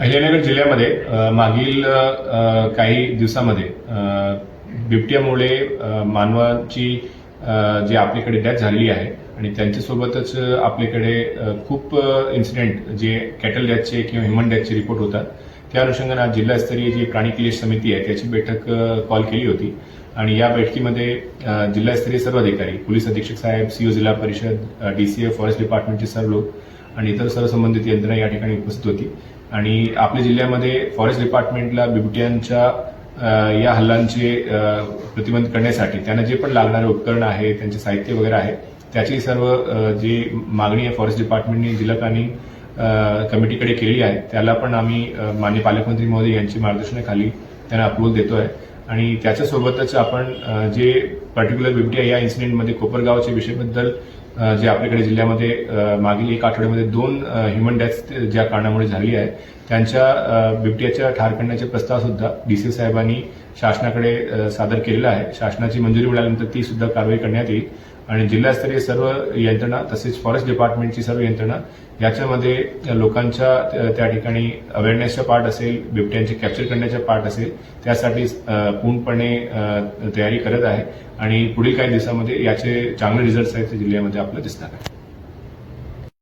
अहिल्यानगर जिल्ह्यामध्ये मागील काही दिवसामध्ये बिबट्यामुळे मानवाची जी आपल्याकडे डेथ झालेली आहे आणि त्यांच्यासोबतच आपल्याकडे खूप इन्सिडेंट जे कॅटल डेथचे किंवा ह्युमन डेथचे रिपोर्ट होतात त्या अनुषंगाने आज जिल्हास्तरीय जी प्राणी क्लेश समिती आहे त्याची बैठक कॉल केली होती. आणि या बैठकीमध्ये जिल्हास्तरीय सर्व अधिकारी पोलीस अधीक्षक साहेब सीओ जिल्हा परिषद डीसीएफ फॉरेस्ट डिपार्टमेंटचे सर्व लोक आणि इतर सर्व संबंधित यंत्रणा या ठिकाणी उपस्थित होती. आणि आपल्या जिल्ह्यामध्ये फॉरेस्ट डिपार्टमेंटला बिबट्यांच्या या हल्लांचे प्रतिबंध करण्यासाठी त्यांना जे पण लागणारे उपकरणं आहे त्यांचे साहित्य वगैरे आहे त्याची सर्व जी मागणी आहे फॉरेस्ट डिपार्टमेंटने जिल्हा प्लॅनिंग कमिटीकडे केली आहे. त्याला पण आम्ही अ, माननीय पालकमंत्री महोदय यांची मार्गदर्शनाखाली त्यांना अपोल देतो आहे आणि त्याच्यासोबतच आपण जे पर्टिक्युलर बिबट्या या इन्सिडेंटमध्ये कोपरगावच्या विषयाबद्दल जे आपल्याकडे जिल्ह्यामध्ये मागील एक आठवड्यामध्ये दोन ह्युमन डेथ ज्या कारणामुळे झाली आहे त्यांच्या बिबट्याच्या ठार करण्याचे प्रस्ताव सुद्धा डीसी साहेबांनी शासनाकडे सादर केलेला आहे. शासनाची मंजुरी मिळाल्यानंतर ती सुद्धा कारवाई करण्यात येईल. आणि जिल्हास्तरीय सर्व यंत्रणा तसेच फॉरेस्ट डिपार्टमेंटची सर्व यंत्रणा याच्यामध्ये लोकांच्या त्या- ठिकाणी अवेअरनेसचा पार्ट असेल बिबट्यांचे कॅप्चर करण्याचा पार्ट असेल त्यासाठी पूर्णपणे तयारी करत आहे. आणि पुढील काही दिवसामध्ये याचे चांगले रिझल्ट आहेत ते जिल्ह्यामध्ये आपल्याला दिसणार आहे.